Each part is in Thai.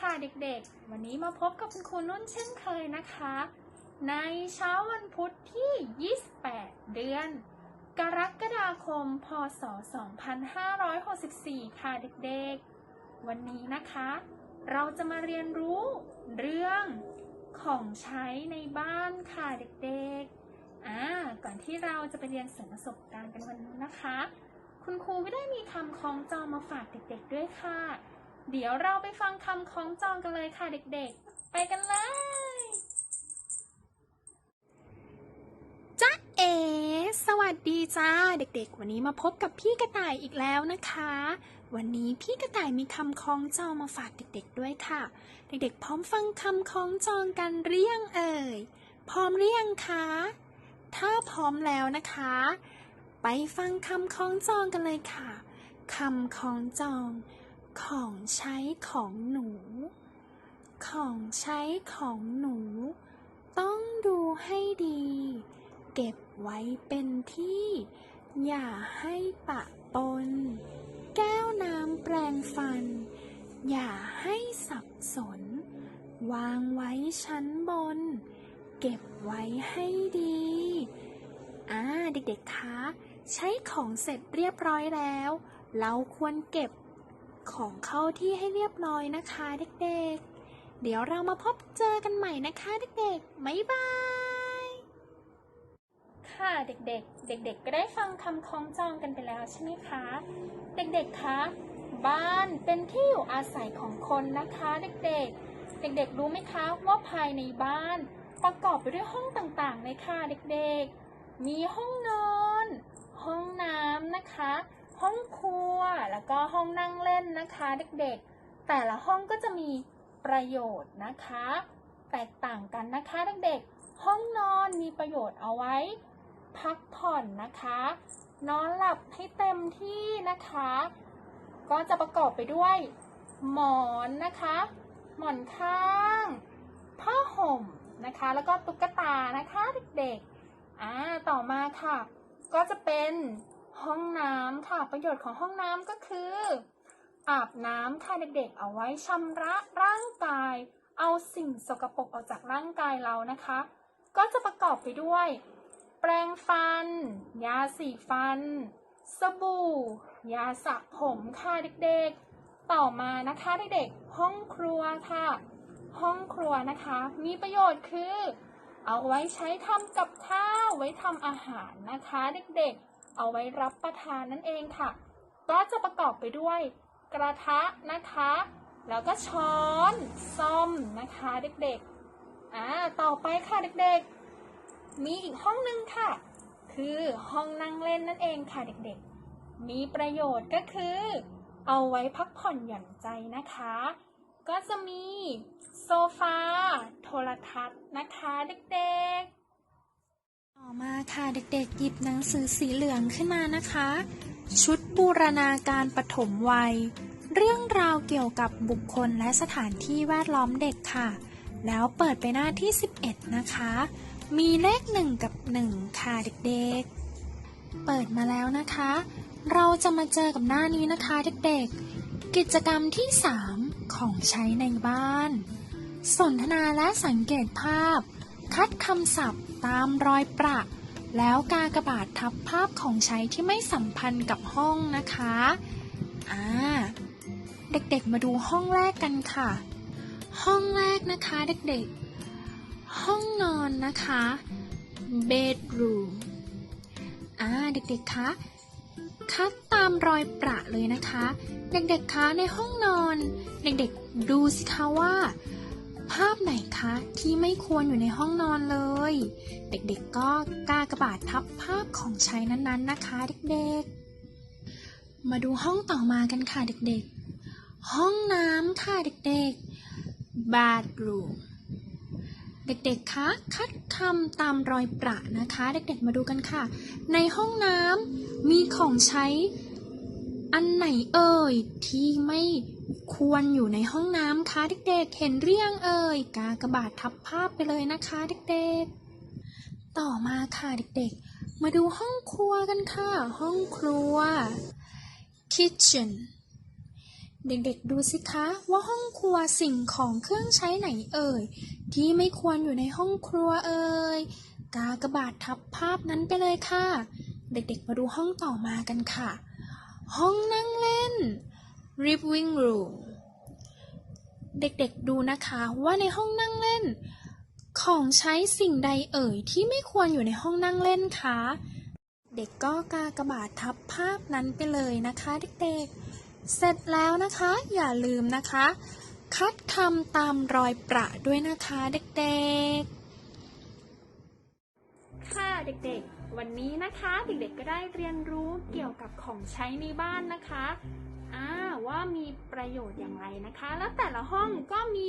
ค่ะเด็กๆ วันนี้มาพบกับคุณครูนุ่นเช่นเคยนะคะ ในเช้าวันพุธที่ 28 เดือน กรกฎาคม พศ 2564 ค่ะเด็กๆ วันนี้นะคะ เราจะมาเรียนรู้เรื่องของใช้ในบ้านค่ะเด็กๆ อ่า ก่อนที่เราจะไปเรียนเสริมประสบการณ์กันวันนี้นะคะ คุณครูไม่ได้มีคำคล้องจองมาฝากเด็กๆด้วยค่ะ เดี๋ยวเราไปฟังคำคล้องจองกันเลยค่ะเด็กๆ ไปกันเลยจ้าเอ สวัสดีจ้า เด็กๆ วันนี้มาพบกับพี่กระต่ายอีกแล้วนะคะ วันนี้พี่กระต่ายมีคำคล้องจองมาฝากเด็กๆด้วยค่ะ เด็กๆ พร้อมฟังคำคล้องจองกันหรือยังเอ่ย พร้อมหรือยังคะ ถ้าพร้อมแล้วนะคะ ไปฟังคำคล้องจองกันเลยค่ะคำคล้องจอง ของใช้ของหนู ของใช้ของหนู ต้องดูให้ดี เก็บไว้เป็นที่ อย่าให้ปะปน แก้วน้ำแปรงฟัน อย่าให้สับสน วางไว้ชั้นบน เก็บไว้ให้ดีอ่าเด็กๆคะ ใช้ของเสร็จเรียบร้อยแล้ว เราควรเก็บ ของเข้าที่ให้เรียบร้อยนะคะเด็กๆ เดี๋ยวเรามาพบเจอกันใหม่นะคะเด็กๆบ๊ายบาย ค่ะเด็กๆ เด็กๆ ก็ได้ฟังคำคล้องจองกันไปแล้วใช่ไหมคะ เด็กๆ คะ บ้านเป็นที่อยู่อาศัยของคนนะคะเด็กๆเด็กๆ รู้ไหมคะว่าภายในบ้าน ประกอบไปด้วยห้องต่างๆเลยค่ะเด็กๆ มีห้องนอน ห้องน้ำนะคะ ห้องครัวแล้วก็ห้องนั่งเล่นนะคะเด็กๆ แต่ละห้องก็จะมีประโยชน์นะคะ แตกต่างกันนะคะเด็กๆ ห้องนอนมีประโยชน์เอาไว้ พักผ่อนนะคะ นอนหลับให้เต็มที่นะคะ ก็จะประกอบไปด้วย หมอนนะคะ หมอนข้าง ผ้าห่มนะคะ แล้วก็ตุ๊กตานะคะเด็กๆอ่าต่อมาค่ะ ก็จะเป็น ห้องน้ำค่ะ ประโยชน์ของห้องน้ำก็คือ อาบน้ำค่ะเด็กๆ เอาไว้ชำระร่างกาย เอาสิ่งสกปรกออกจากร่างกายเรานะคะ ก็จะประกอบไปด้วย แปรงฟัน ยาสีฟัน สบู่ ยาสระผมค่ะเด็กๆ ต่อมานะคะเด็กๆ ห้องครัวค่ะ ห้องครัวนะคะ มีประโยชน์คือ เอาไว้ใช้ทำกับข้าว ไว้ทำอาหารนะคะเด็กๆ เอาไว้รับประทานนั่นเองค่ะ ก็จะประกอบไปด้วย กระทะนะคะ แล้วก็ช้อนซ่อมนะคะเด็กๆอ่าต่อไปค่ะเด็กๆ มีอีกห้องหนึ่งค่ะ คือห้องนั่งเล่นนั่นเองค่ะเด็กๆ มีประโยชน์ก็คือ เอาไว้พักผ่อนหย่อนใจนะคะ ก็จะมีโซฟา โทรทัศน์นะคะเด็กๆ ต่อมาค่ะเด็กๆ หยิบหนังสือสีเหลืองขึ้นมานะคะ ชุดบูรณาการปฐมวัย เรื่องราวเกี่ยวกับบุคคลและสถานที่แวดล้อมเด็กค่ะ แล้วเปิดไปหน้าที่ 11 นะคะ มีเลข 1 กับ 1 ค่ะเด็กๆ เปิดมาแล้วนะคะ เราจะมาเจอกับหน้านี้นะคะเด็กๆ กิจกรรมที่ 3 ของใช้ในบ้าน สนทนาและสังเกตภาพ คัดคำศัพท์ตามรอยประ แล้วกากบาททับภาพของใช้ที่ไม่สัมพันธ์กับห้องนะคะอ่าเด็กๆมาดูห้องแรกกันค่ะ ห้องแรกนะคะเด็กๆ ห้องนอนนะคะ bedroom อ่าเด็กๆคะคัดตามรอยประเลยนะคะ เด็กๆคะในห้องนอน เด็กๆดูสิคะว่า ภาพไหนคะที่ไม่ควรอยู่ในห้องนอนเลย เด็กๆก็กากระบาททับภาพของใช้นั้นๆนะคะ เด็กๆ มาดูห้องต่อมากันค่ะเด็กๆ ห้องน้ำค่ะเด็กๆ bathroom เด็กๆ คะ คัดคำตามรอยประนะคะ เด็กๆ มาดูกันค่ะ ในห้องน้ำมีของใช้อันไหนเอ่ยที่ไม่ ควรอยู่ในห้องน้ำคะเด็กๆ เห็นเรียงเอ่ย กากระบาททับภาพไปเลยนะคะเด็กๆ ต่อมาค่ะเด็กๆ มาดูห้องครัวกันค่ะ ห้องครัว kitchen เด็กๆ ดูสิคะว่าห้องครัวสิ่งของเครื่องใช้ไหนเอ่ย ที่ไม่ควรอยู่ในห้องครัวเอ่ย กากระบาททับภาพนั้นไปเลยค่ะ เด็กๆ มาดูห้องต่อมากันค่ะ ห้องนั่งเล่น living room เด็กๆดูนะคะว่าในห้องนั่งเล่น ของใช้สิ่งใดเอ่ยที่ไม่ควรอยู่ในห้องนั่งเล่นคะ เด็กก็กากระบาททับภาพนั้นไปเลยนะคะเด็กๆ เสร็จแล้วนะคะอย่าลืมนะคะ คัดคำตามรอยประด้วยนะคะเด็กๆ ค่ะเด็กๆ วันนี้นะคะเด็กๆก็ได้เรียนรู้เกี่ยวกับของใช้ในบ้านนะคะ อ่าว่ามีประโยชน์อย่างไรนะคะ แล้วแต่ละห้องก็มี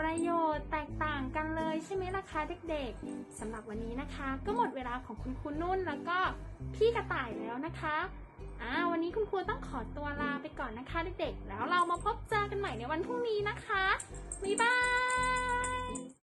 ประโยชน์แตกต่างกันเลยใช่ไหมล่ะคะเด็กๆสำหรับวันนี้นะคะ ก็หมดเวลาของคุณครูนุ่นแล้วก็พี่กระต่ายแล้วนะคะอ่าวันนี้คุณครูต้องขอตัวลาไปก่อนนะคะเด็กๆ แล้วเรามาพบเจอกันใหม่ในวันพรุ่งนี้นะคะบ๊ายบาย